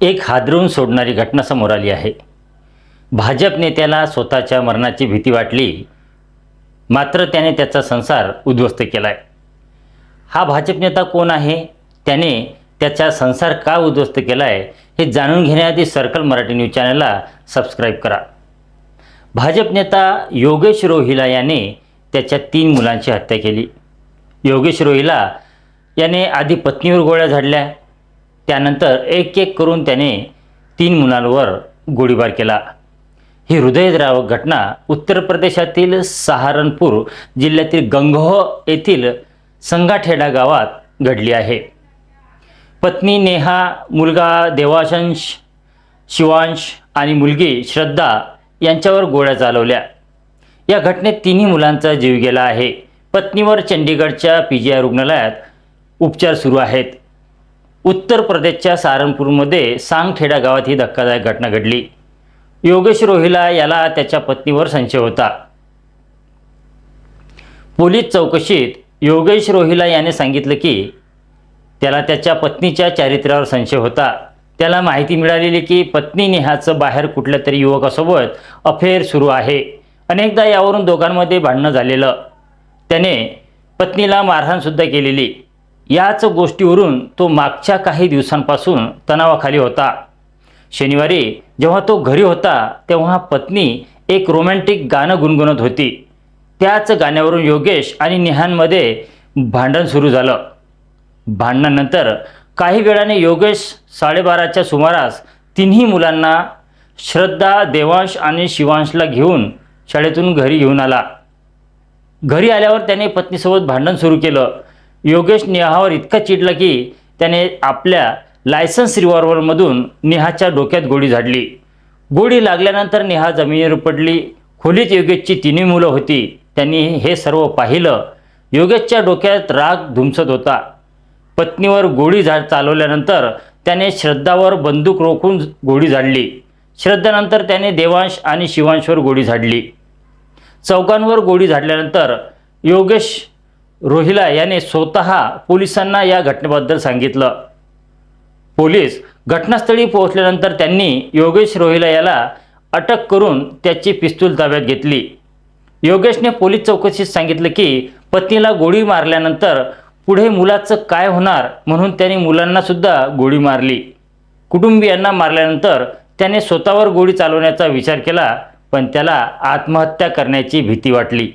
एक हादरवून सोडणारी घटना समोर आली आहे. भाजप नेत्याला स्वतःच्या मरणाची भीती वाटली. मात्र त्याने त्याचा संसार उद्ध्वस्त केला आहे हा भाजप नेता कोण आहे? त्याने त्याचा संसार का उद्ध्वस्त केला आहे हे जाणून घेण्याआधी सर्कल मराठी न्यूज चॅनलला सबस्क्राईब करा. भाजप नेता योगेश रोहिला याने त्याच्या तीन मुलांची हत्या केली. योगेश रोहिला याने आधी पत्नीवर गोळ्या झाडल्या. त्यानंतर एक एक करून त्याने तीन मुलांवर गोळीबार केला. ही हृदयद्रावक घटना उत्तर प्रदेशातील सहारनपूर जिल्ह्यातील गंगोह येथील संगाठेडा गावात घडली आहे. पत्नी नेहा मुलगा देवाशंश शिवांश आणि मुलगी श्रद्धा यांच्यावर गोळ्या चालवल्या. या घटनेत तिन्ही मुलांचा जीव गेला आहे. पत्नीवर चंडीगडच्या पी जी आय रुग्णालयात उपचार सुरू आहेत. उत्तर प्रदेशच्या सारनपूरमध्ये सांगखेडा गावात ही धक्कादायक घटना घडली. योगेश रोहिला याला त्याच्या पत्नीवर संशय होता. पोलीस चौकशीत योगेश रोहिला याने सांगितलं की त्याला त्याच्या पत्नीच्या चारित्र्यावर संशय होता. त्याला माहिती मिळालेली की पत्नी नेहाचं बाहेर कुठल्या तरी युवकासोबत अफेअर सुरू आहे. अनेकदा यावरून दोघांमध्ये भांडणं झालेलं. त्याने पत्नीला मारहाणसुद्धा केलेली. याच गोष्टीवरून तो मागच्या काही दिवसांपासून तणावाखाली होता. शनिवारी जेव्हा तो घरी होता तेव्हा पत्नी एक रोमॅन्टिक गाणं गुणगुणत होती. त्याच गाण्यावरून योगेश आणि नेहांमध्ये भांडण सुरू झालं. भांडणानंतर काही वेळाने योगेश साडेबाराच्या सुमारास तिन्ही मुलांना श्रद्धा देवांश आणि शिवांशला घेऊन शाळेतून घरी घेऊन आला. घरी आल्यावर त्याने पत्नीसोबत भांडण सुरू केलं. योगेश नेहावर इतका चिडला की त्याने आपल्या लायसन्स रिव्हॉल्वरमधून नेहाच्या डोक्यात गोळी झाडली. गोळी लागल्यानंतर नेहा जमिनीवर पडली. खोलीत योगेशची तिन्ही मुलं होती. त्यांनी हे सर्व पाहिलं. योगेशच्या डोक्यात राग धुमसत होता. पत्नीवर गोळी झाड चालवल्यानंतर त्याने श्रद्धावर बंदूक रोखून गोळी झाडली. श्रद्धानंतर त्याने देवांश आणि शिवांशवर गोळी झाडली. चौकांवर गोळी झाडल्यानंतर योगेश रोहिला याने स्वतः पोलिसांना या घटनेबद्दल सांगितलं. पोलीस घटनास्थळी पोहोचल्यानंतर त्यांनी योगेश रोहिला याला अटक करून त्याची पिस्तूल ताब्यात घेतली. योगेशने पोलीस चौकशीत सांगितलं की पत्नीला गोळी मारल्यानंतर पुढे मुलाचं काय होणार म्हणून त्याने मुलांनासुद्धा गोळी मारली. कुटुंबियांना मारल्यानंतर त्याने स्वतःवर गोळी चालवण्याचा विचार केला पण त्याला आत्महत्या करण्याची भीती वाटली.